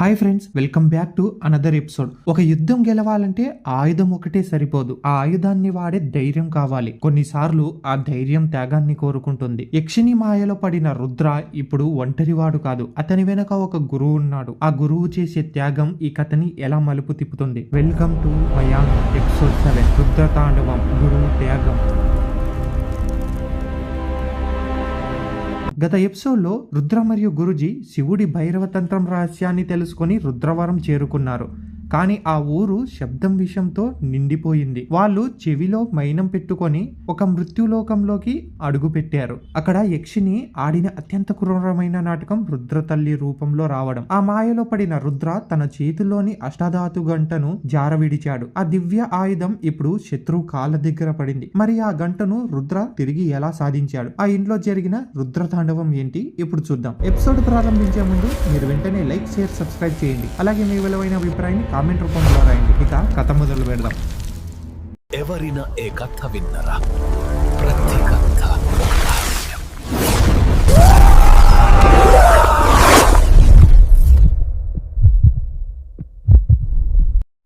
Hi friends welcome back to another episode ఒక యుద్ధం గెలవాలంటే ఆయుధం ఒకటే సరిపోదు. ఆ ఆయుధాన్ని వాడే ధైర్యం కావాలి. కొన్నిసార్లు ఆ ధైర్యం త్యాగాన్ని కోరుకుంటుంది. యక్షిని మాయలో పడిన రుద్ర ఇప్పుడు ఒంటరివాడు కాదు. అతని వెనక ఒక గురువు ఉన్నాడు. ఆ గురువు చేసే త్యాగం ఈ కథని ఎలా మలుపు తిప్పుతుంది? వెల్కమ్ టు మయాంగ్ ఎపిసోడ్ సెవెన్ రుద్ర తాండవం గురువు త్యాగం. గత ఎపిసోడ్లో రుద్ర మరియు గురుజీ శివుడి భైరవ తంత్రం రహస్యాన్ని తెలుసుకొని రుద్రవరం చేరుకున్నారు. కానీ ఆ ఊరు శబ్దం విషయంతో నిండిపోయింది. వాళ్ళు చెవిలో మైనం పెట్టుకొని ఒక మృత్యులోకంలోకి అడుగు పెట్టారు. అక్కడ యక్షిని ఆడిన అత్యంత క్రూరమైన నాటకం రుద్ర తల్లి రూపంలో రావడం. ఆ మాయలో పడిన రుద్ర తన చేతిలోని అష్టధాతు గంటను జారవిడిచాడు. ఆ దివ్య ఆయుధం ఇప్పుడు శత్రువు కాళ్ళ దగ్గర పడింది. మరి ఆ గంటను రుద్ర తిరిగి ఎలా సాధించాడు? ఆ ఇంట్లో జరిగిన రుద్ర తాండవం ఏంటి? ఇప్పుడు చూద్దాం. ఎపిసోడ్ ప్రారంభించే ముందు మీరు వెంటనే లైక్ షేర్ సబ్స్క్రైబ్ చేయండి. అలాగే మీ విలువైన అభిప్రాయాన్ని కామెంట్ రూపంలో రాయండి ఇక కథ మొదలు పెడదాం ఎవరిన ఏ కథ విన్నరా ప్రతి కథ.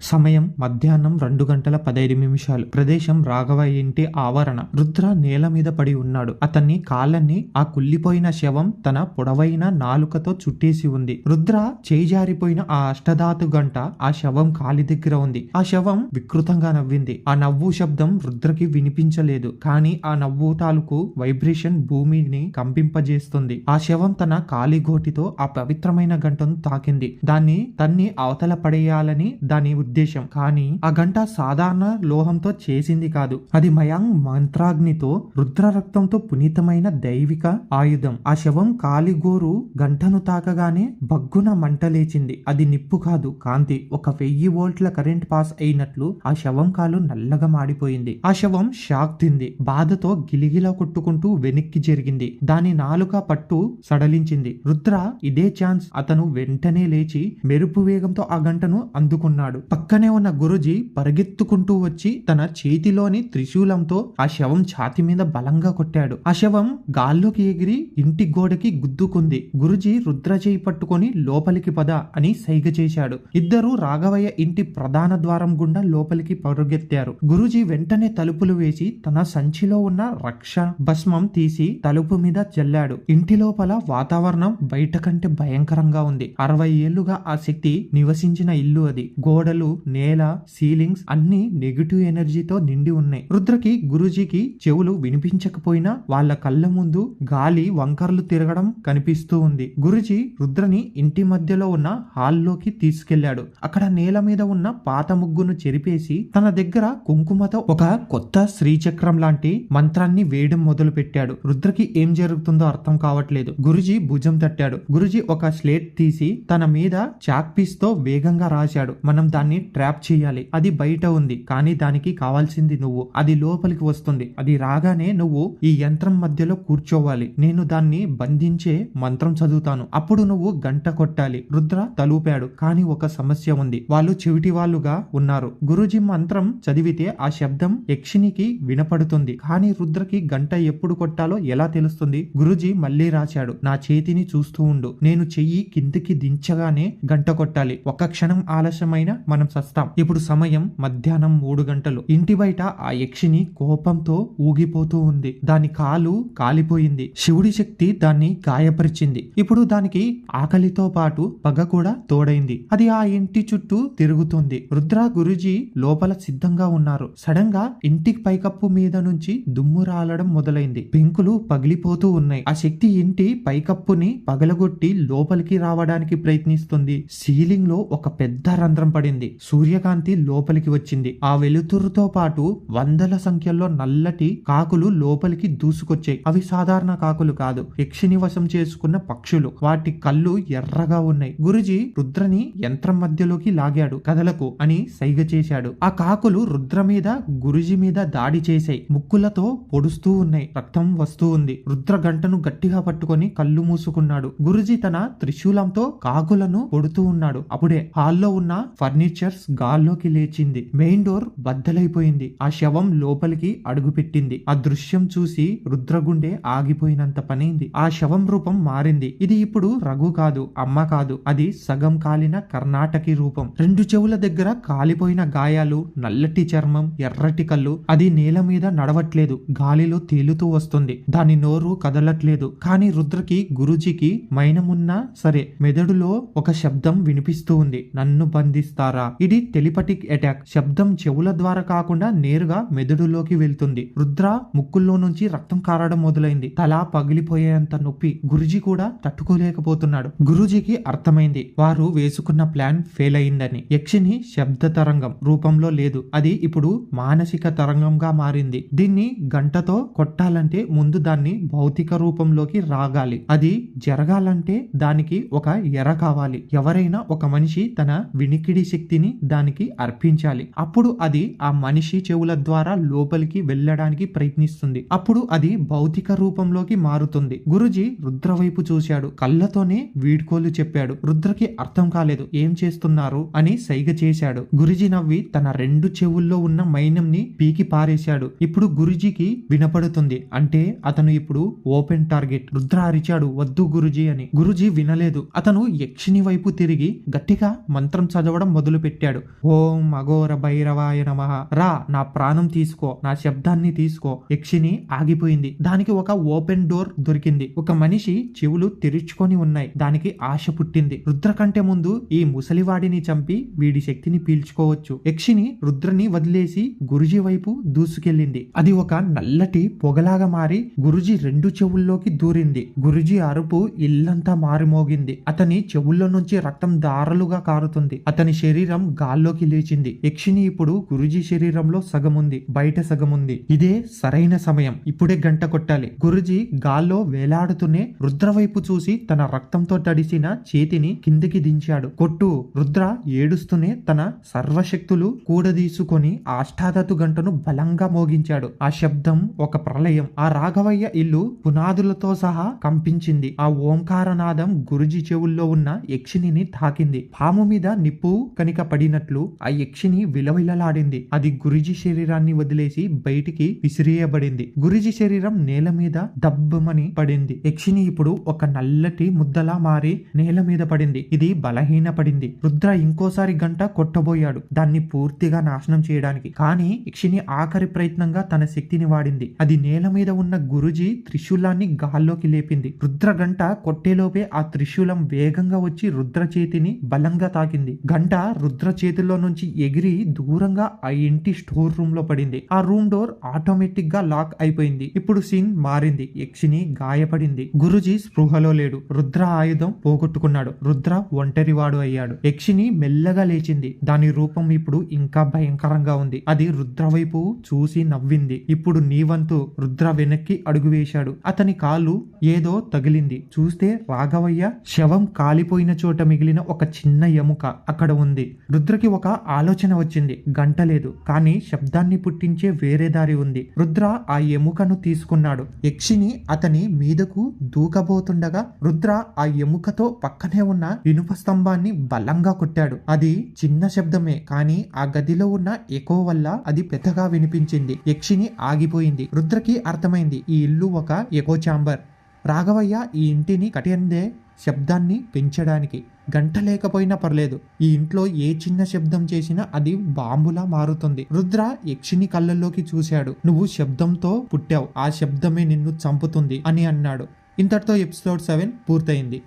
సమయం మధ్యాహ్నం రెండు గంటల పదహైదు నిమిషాలు. ప్రదేశం రాఘవ ఇంటి ఆవరణ. రుద్ర నేల మీద పడి ఉన్నాడు. అతన్ని కాళ్ళని ఆ కుళ్ళిపోయిన శవం తన పొడవైన నాలుకతో చుట్టేసి ఉంది. రుద్ర చేజారిపోయిన ఆ అష్టధాతు గంట ఆ శవం కాలి దగ్గర ఉంది. ఆ శవం వికృతంగా నవ్వింది. ఆ నవ్వు శబ్దం రుద్రకి వినిపించలేదు. కానీ ఆ నవ్వు తాలూకు వైబ్రేషన్ భూమిని కంపింపజేస్తుంది. ఆ శవం తన కాలి గోటితో ఆ పవిత్రమైన గంటను తాకింది. దాన్ని తన్ని అవతల పడేయాలని దాని ఉద్దేశం. కానీ ఆ గంట సాధారణ లోహంతో చేసింది కాదు. అది మయాంగ్ మంత్రాగ్నితో రుద్ర రక్తంతో పునీతమైన దైవిక ఆయుధం. ఆ శవం కాలిగోరు గంటను తాకగానే బగ్గున మంట లేచింది. అది నిప్పు కాదు కాంతి. ఒక వెయ్యి వోల్ట్ల కరెంట్ పాస్ అయినట్లు ఆ శవం కాలు నల్లగా మాడిపోయింది. ఆ శవం షాక్ తింది. బాధతో గిలిగిలా కొట్టుకుంటూ వెనక్కి జరిగింది. దాని నాలుక పట్టు సడలించింది. రుద్ర ఇదే ఛాన్స్. అతను వెంటనే లేచి మెరుపు వేగంతో ఆ గంటను అందుకున్నాడు. పక్కనే ఉన్న గురుజీ పరిగెత్తుకుంటూ వచ్చి తన చేతిలోని త్రిశూలంతో ఆ శవం ఛాతి మీద బలంగా కొట్టాడు. ఆ శవం గాల్లోకి ఎగిరి ఇంటి గోడకి గుద్దుకుంది. గురుజీ రుద్ర చేయి పట్టుకొని లోపలికి పద అని సైగ చేశాడు. ఇద్దరు రాఘవయ్య ఇంటి ప్రధాన ద్వారం గుండా లోపలికి పరుగెత్తారు. గురుజీ వెంటనే తలుపులు వేసి తన సంచిలో ఉన్న రక్ష భస్మం తీసి తలుపు మీద చల్లాడు. ఇంటి లోపల వాతావరణం బయట కంటే భయంకరంగా ఉంది. అరవై ఏళ్ళుగా ఆ శక్తి నివసించిన ఇల్లు అది. గోడలు నేల సీలింగ్స్ అన్ని నెగిటివ్ ఎనర్జీతో నిండి ఉన్నాయి. రుద్రకి గురుజీకి చెవులు వినిపించకపోయినా వాళ్ళ కళ్ళ ముందు గాలి వంకర్లు తిరగడం కనిపిస్తూ ఉంది. గురుజీ రుద్రని ఇంటి మధ్యలో ఉన్న హాల్లోకి తీసుకెళ్ళాడు అక్కడ నేల మీద ఉన్న పాత ముగ్గును చెరిపేసి తన దగ్గర కుంకుమతో ఒక కొత్త శ్రీచక్రం లాంటి మంత్రాన్ని వేయడం మొదలు పెట్టాడు రుద్రకి ఏం జరుగుతుందో అర్థం కావట్లేదు. గురుజీ భుజం తట్టాడు. గురుజీ ఒక స్లేట్ తీసి తన మీద చాక్ పీస్తో వేగంగా రాశాడు. మనం దాన్ని ట్రాప్ చేయాలి. అది బయట ఉంది. కానీ దానికి కావాల్సింది నువ్వు. అది లోపలికి వస్తుంది. అది రాగానే నువ్వు ఈ యంత్రం మధ్యలో కూర్చోవాలి. నేను దాన్ని బంధించే మంత్రం చదువుతాను. అప్పుడు నువ్వు గంట కొట్టాలి. రుద్ర తలూపాడు. కానీ ఒక సమస్య ఉంది. వాళ్ళు చెవిటి వాళ్ళుగా ఉన్నారు. గురుజీ మంత్రం చదివితే ఆ శబ్దం యక్షినికి వినపడుతుంది. కానీ రుద్రకి గంట ఎప్పుడు కొట్టాలో ఎలా తెలుస్తుంది? గురుజీ మళ్ళీ రాశాడు. నా చేతిని చూస్తూ ఉండు. నేను చెయ్యి కిందికి దించగానే గంట కొట్టాలి. ఒక్క క్షణం ఆలస్యమైన మనం సస్తాం. ఇప్పుడు సమయం మధ్యాహ్నం మూడు గంటలు. ఇంటి బయట ఆ యక్షిని కోపంతో ఊగిపోతూ ఉంది. దాని కాలు కాలిపోయింది. శివుడి శక్తి దాన్ని గాయపరిచింది. ఇప్పుడు దానికి ఆకలితో పాటు పగ కూడా తోడైంది. అది ఆ ఇంటి చుట్టూ తిరుగుతుంది. రుద్ర గురుజీ లోపల సిద్ధంగా ఉన్నారు. సడన్గా ఇంటి పైకప్పు మీద నుంచి దుమ్ము రాలడం మొదలైంది. పెంకులు పగిలిపోతూ ఉన్నాయి. ఆ శక్తి ఇంటి పైకప్పుని పగలగొట్టి లోపలికి రావడానికి ప్రయత్నిస్తుంది. సీలింగ్లో ఒక పెద్ద రంధ్రం పడింది. సూర్యకాంత్ లోపలికి వచ్చింది. ఆ వెలుతురుతో పాటు వందల సంఖ్యలో నల్లటి కాకులు లోపలికి దూసుకొచ్చాయి. అవి సాధారణ కాకులు కాదు యక్షిని వశం చేసుకున్న పక్షులు. వాటి కళ్ళు ఎర్రగా ఉన్నాయి. గురుజీ రుద్రని యంత్రం మధ్యలోకి లాగాడు కదలకు అని సైగ చేశాడు. ఆ కాకులు రుద్ర మీద గురుజీ మీద దాడి చేశాయి. ముక్కులతో పొడుస్తూ ఉన్నాయి. రక్తం వస్తూ ఉంది. రుద్ర గంటను గట్టిగా పట్టుకొని కళ్ళు మూసుకున్నాడు. గురుజీ తన త్రిశూలంతో కాకులను పొడుతూ ఉన్నాడు. అప్పుడే హాల్లో ఉన్న ఫర్నిచర్స్ గాలి గాల్లోకి లేచింది. మెయిన్ డోర్ బద్దలైపోయింది. ఆ శవం లోపలికి అడుగుపెట్టింది. ఆ దృశ్యం చూసి రుద్రగుండె ఆగిపోయినంత పనైంది. ఆ శవం రూపం మారింది. ఇది ఇప్పుడు రఘు కాదు అమ్మ కాదు. అది సగం కాలిన కర్ణాటకి రూపం. రెండు చెవుల దగ్గర కాలిపోయిన గాయాలు నల్లటి చర్మం ఎర్రటి కళ్ళు. అది నేల మీద నడవట్లేదు. గాలిలో తేలుతూ వస్తుంది. దాని నోరు కదలట్లేదు. కానీ రుద్రకి గురుజీకి మైనమున్నా సరే మెదడులో ఒక శబ్దం వినిపిస్తూ ఉంది. నన్ను బంధిస్తారా? ఇది టెలిపటిక్ అటాక్ శబ్దం చెవుల ద్వారా కాకుండా నేరుగా మెదడులోకి వెళ్తుంది. రుద్ర ముక్కుల్లో నుంచి రక్తం కారడం మొదలైంది. తల పగిలిపోయేంత నొప్పి గురుజీ కూడా తట్టుకోలేకపోతున్నాడు. గురుజీకి అర్థమైంది. వారు వేసుకున్న ప్లాన్ ఫెయిల్ అయిందని యక్షిని శబ్ద తరంగం రూపంలో లేదు. అది ఇప్పుడు మానసిక తరంగంగా మారింది. దీన్ని గంటతో కొట్టాలంటే ముందు దాన్ని భౌతిక రూపంలోకి రాగాలి. అది జరగాలంటే దానికి ఒక ఎర కావాలి. ఎవరైనా ఒక మనిషి తన వినికిడి శక్తిని దానికి అర్పించాలి. అప్పుడు అది ఆ మనిషి చెవుల ద్వారా లోపలికి వెళ్ళడానికి ప్రయత్నిస్తుంది. అప్పుడు అది భౌతిక రూపంలోకి మారుతుంది. గురుజీ రుద్ర వైపు చూశాడు. కళ్ళతోనే వీడ్కోలు చెప్పాడు. రుద్రకి అర్థం కాలేదు. ఏం చేస్తున్నారు? అని సైగ చేశాడు. గురుజీ నవ్వి తన రెండు చెవుల్లో ఉన్న మైనంని పీకి పారేశాడు. ఇప్పుడు గురుజీకి వినపడుతుంది. అంటే అతను ఇప్పుడు ఓపెన్ టార్గెట్. రుద్ర అరిచాడు. వద్దు గురుజీ అని. గురుజీ వినలేదు. అతను యక్షిని వైపు తిరిగి గట్టిగా మంత్రం చదవడం మొదలు పెట్టాడు ఓం అఘోర భైరవాయ నమ. రా నా ప్రాణం తీసుకో నా శబ్దాన్ని తీసుకో. యక్షిని ఆగిపోయింది. దానికి ఒక ఓపెన్ డోర్ దొరికింది. ఒక మనిషి చెవులు తెరుచుకొని ఉన్నాయి. దానికి ఆశ పుట్టింది. రుద్ర కంటే ముందు ఈ ముసలివాడిని చంపి వీడి శక్తిని పీల్చుకోవచ్చు. యక్షిని రుద్రని వదిలేసి గురుజీ వైపు దూసుకెళ్ళింది. అది ఒక నల్లటి పొగలాగా మారి గురుజీ రెండు చెవుల్లోకి దూరింది. గురుజీ అరుపు ఇల్లంతా మారిమోగింది. అతని చెవుల్లో నుంచి రక్తం దారలుగా కారుతుంది. అతని శరీరం గాల్లో గాల్లోకి లేచింది. యక్షిని ఇప్పుడు గురుజీ శరీరంలో సగముంది. బయట సగముంది. ఇదే సరైన సమయం. ఇప్పుడే గంట కొట్టాలి. గురుజీ గాల్లో వేలాడుతూనే రుద్ర వైపు చూసి తన రక్తంతో తడిసిన చేతిని కిందికి దించాడు. కొట్టు. రుద్ర ఏడుస్తూనే తన సర్వశక్తులు కూడదీసుకొని అష్టాదతు గంటను బలంగా మోగించాడు. ఆ శబ్దం ఒక ప్రళయం. ఆ రాఘవయ్య ఇల్లు పునాదులతో సహా కంపించింది. ఆ ఓంకారనాదం గురుజీ చెవుల్లో ఉన్న యక్షిని తాకింది. పాము మీద నిప్పు కనిక పడినట్లు ఆ యక్షిని విలవిలలాడింది. అది గురుజీ శరీరాన్ని వదిలేసి బయటికి విసిరేయబడింది. గురుజీ శరీరం నేల మీద దబ్బమని పడింది. యక్షిని ఇప్పుడు ఒక నల్లటి ముద్దలా మారి నేల మీద పడింది. ఇది బలహీన పడింది రుద్ర ఇంకోసారి గంట కొట్టబోయాడు. దాన్ని పూర్తిగా నాశనం చేయడానికి. కానీ యక్షిని ఆఖరి ప్రయత్నంగా తన శక్తిని వాడింది. అది నేల మీద ఉన్న గురుజీ త్రిశూలాన్ని గాల్లోకి లేపింది. రుద్ర గంట కొట్టేలోపే ఆ త్రిశూలం వేగంగా వచ్చి రుద్ర చేతిని బలంగా తాకింది. గంట రుద్ర చేతిలో నుంచి ఎగిరి దూరంగా ఆ ఇంటి స్టోర్ రూమ్లో పడింది. ఆ రూమ్ డోర్ ఆటోమేటిక్గా లాక్ అయిపోయింది. ఇప్పుడు సీన్ మారింది. యక్షిని గాయపడింది. గురుజీ స్పృహలో లేడు. రుద్ర ఆయుధం పోగొట్టుకున్నాడు. రుద్ర ఒంటరివాడు అయ్యాడు. యక్షిని మెల్లగా లేచింది. దాని రూపం ఇప్పుడు ఇంకా భయంకరంగా ఉంది. అది రుద్ర వైపు చూసి నవ్వింది. ఇప్పుడు నీ వంతు రుద్ర వెనక్కి అడుగు వేశాడు. అతని కాలు ఏదో తగిలింది. చూస్తే రాఘవయ్య శవం కాలిపోయిన చోట మిగిలిన ఒక చిన్న ఎముక అక్కడ ఉంది. రుద్రకి ఒక ఒక ఆలోచన వచ్చింది. గంట లేదు. కానీ శబ్దాన్ని పుట్టించే వేరే దారి ఉంది. రుద్ర ఆ ఎముకను తీసుకున్నాడు. యక్షిని అతని మీదకు దూకబోతుండగా రుద్ర ఆ ఎముకతో పక్కనే ఉన్న ఇనుప స్తంభాన్ని బలంగా కొట్టాడు. అది చిన్న శబ్దమే కానీ ఆ గదిలో ఉన్న ఎకో వల్ల అది పెద్దగా వినిపించింది. యక్షిని ఆగిపోయింది. రుద్రకి అర్థమైంది. ఈ ఇల్లు ఒక ఎకో ఛాంబర్. రాఘవయ్య ఈ ఇంటిని కట్టిందే శబ్దాన్ని పెంచడానికి. గంట లేకపోయినా పర్లేదు ఈ ఇంట్లో ఏ చిన్న శబ్దం చేసినా అది బాంబులా మారుతుంది. రుద్ర యక్షిని కళ్ళల్లోకి చూశాడు. నువ్వు శబ్దంతో పుట్టావు. ఆ శబ్దమే నిన్ను చంపుతుంది అని అన్నాడు. ఇంతటితో ఎపిసోడ్ సెవెన్ పూర్తయింది.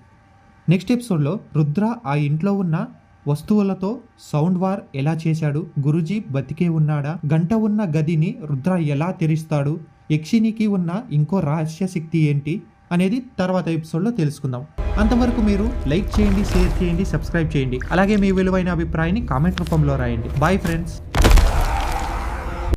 నెక్స్ట్ ఎపిసోడ్లో రుద్ర ఆ ఇంట్లో ఉన్న వస్తువులతో సౌండ్ వార్ ఎలా చేశాడు? గురుజీ బతికే ఉన్నాడా? గంట ఉన్న గదిని రుద్ర ఎలా తెరిస్తాడు? యక్షినికి ఉన్న ఇంకో రహస్య శక్తి ఏంటి? అనేది తర్వాత ఎపిసోడ్లో తెలుసుకుందాం. అంతవరకు మీరు లైక్ చేయండి షేర్ చేయండి సబ్స్క్రైబ్ చేయండి. అలాగే మీ విలువైన అభిప్రాయాన్ని కామెంట్ రూపంలో రాయండి. Bye friends.